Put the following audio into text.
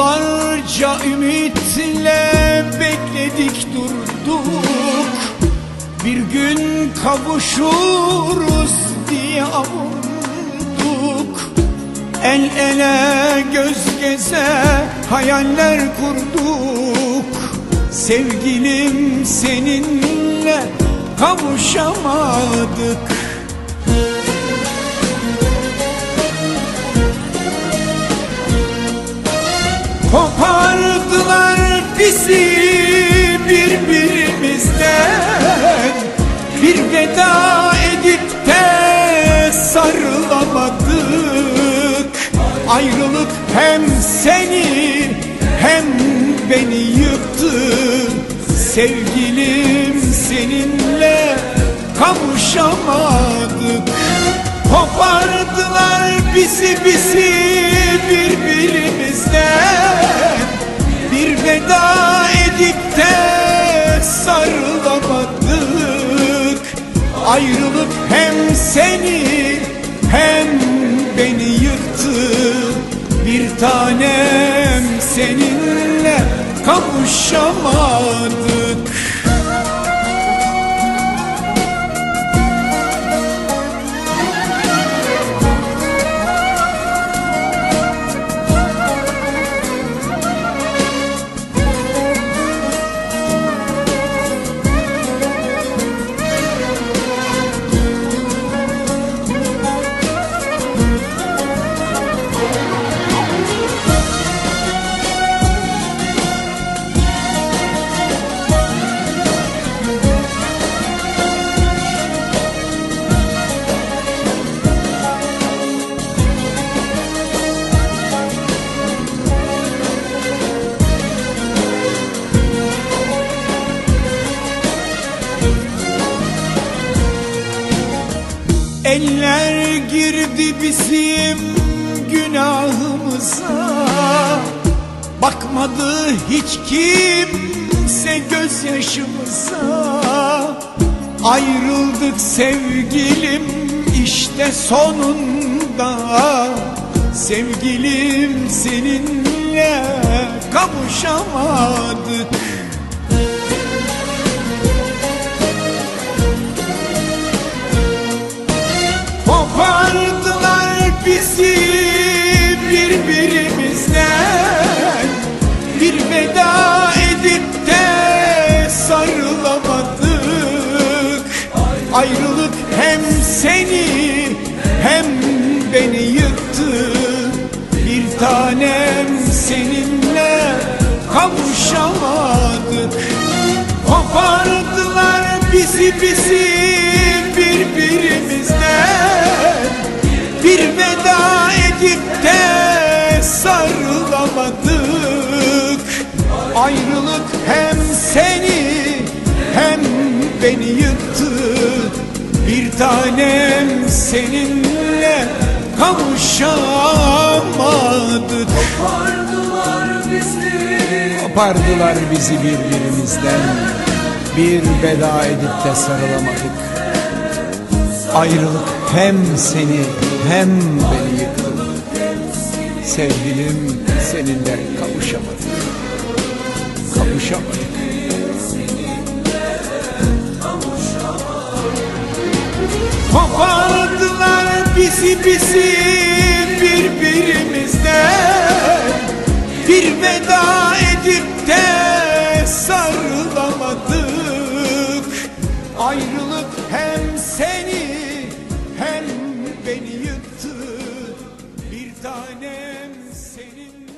Yıllarca ümitle bekledik durduk. Bir gün kavuşuruz diye avunduk. El ele göz geze hayaller kurduk. Sevgilim seninle kavuşamadık bizi birbirimizden. Bir veda edip de sarılamadık. Ayrılık hem seni hem beni yıktı. Sevgilim seninle kavuşamadık. Kopardılar bizi bizi birbirimizden. Bir veda de sarılamadık. Ayrılık hem seni hem beni yıktı Bir tanem seninle kavuşamadık Eller girdi bizim günahımıza. Bakmadı hiç kimse gözyaşımıza. Ayrıldık sevgilim işte sonunda. Sevgilim seninle kavuşamadık tanem seninle kavuşamadık. Kopardılar bizi bizi birbirimizden Bir veda edip de sarılamadık. Ayrılık hem seni hem beni yıktı. Bir tanem seninle kavuşamadık. Kopardılar bizi. Kopardılar bizi birbirimizden. Bir veda edip de sarılamadık. Ayrılık hem seni hem beni yıktı. Sevgilim seninle kavuşamadık. Kavuşamadık. Kopardılar pisi pisi birbirimizden Bir veda edip de sarılamadık. Ayrılık hem seni hem beni yıktı. Bir tanem senin.